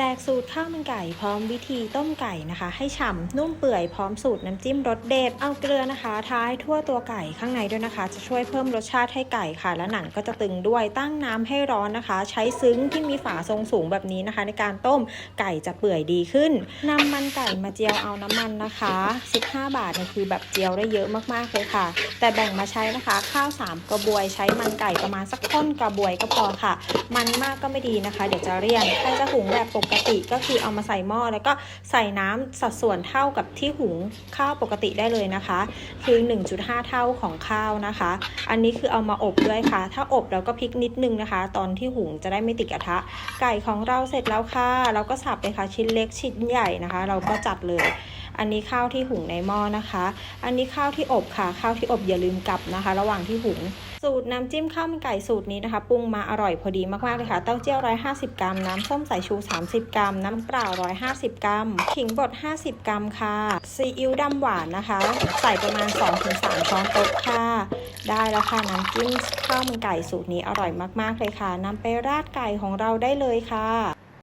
จกสูตรข้าวมันไก่พร้อมวิธีต้มไก่นะคะ ให้ฉ่ำนุ่มเปื่อยพร้อมสูตรน้ำจิ้มรสเด็ดเอาเกลือนะคะ ท้ายทั่วตัวไก่ข้างในด้วยนะคะ จะช่วยเพิ่มรสชาติให้ไก่ค่ะ และหนังก็จะตึงด้วยตั้งน้ำให้ร้อนนะคะ ใช้ซึ้งที่มีฝาทรงสูงแบบนี้นะคะ ในการต้มไก่จะเปื่อยดีขึ้นนำมันไก่มาเจียวเอาน้ำมันนะคะ 15 บาทเนี่ยคือแบบเจียวได้เยอะมากๆเลยค่ะ แต่แบ่งมาใช้นะคะ ข้าว 3 กระบวยใช้มันไก่ประมาณสักท่อนกระบวยก็พอค่ะ มันมากก็ไม่ดีนะคะ เดี๋ยวจะเรียนใครจะหุงแบบปกกติก็คือเอามาใส่หม้อแล้วก็ใส่น้ำสัดส่วนเท่ากับที่หุงข้าวปกติได้เลยนะคะ คือ 1.5 เท่าของข้าวนะคะ อันนี้คือเอามาอบด้วยค่ะ ถ้าอบแล้วก็พลิกนิดนึงนะคะ ตอนที่หุงจะได้ไม่ติดกระทะ ไก่ของเราเสร็จแล้วค่ะ เราก็สับเลยค่ะชิ้นเล็กชิ้นใหญ่นะคะ เราก็จัดเลยอันนี้ข้าวที่หุงในหม้อนะคะ อันนี้ข้าวที่อบค่ะ ข้าวที่อบอย่าลืมกลับนะคะ ระหว่างที่หุง สูตรน้ำจิ้มข้าวมันไก่สูตรนี้นะคะปรุงมาอร่อยพอดีมากๆเลยค่ะ เต้าเจี้ยว 150 กรัม น้ำส้มสายชู 30 กรัม น้ำเปล่า 150 กรัม ขิงบด 50 กรัมค่ะ ซีอิ๊วดำหวานนะคะ ใส่ประมาณ 2-3 ช้อนโต๊ะค่ะ ได้แล้วค่ะน้ำจิ้มข้าวมันไก่สูตรนี้อร่อยมากๆเลยค่ะนำไปราดไก่ของเราได้เลยค่ะ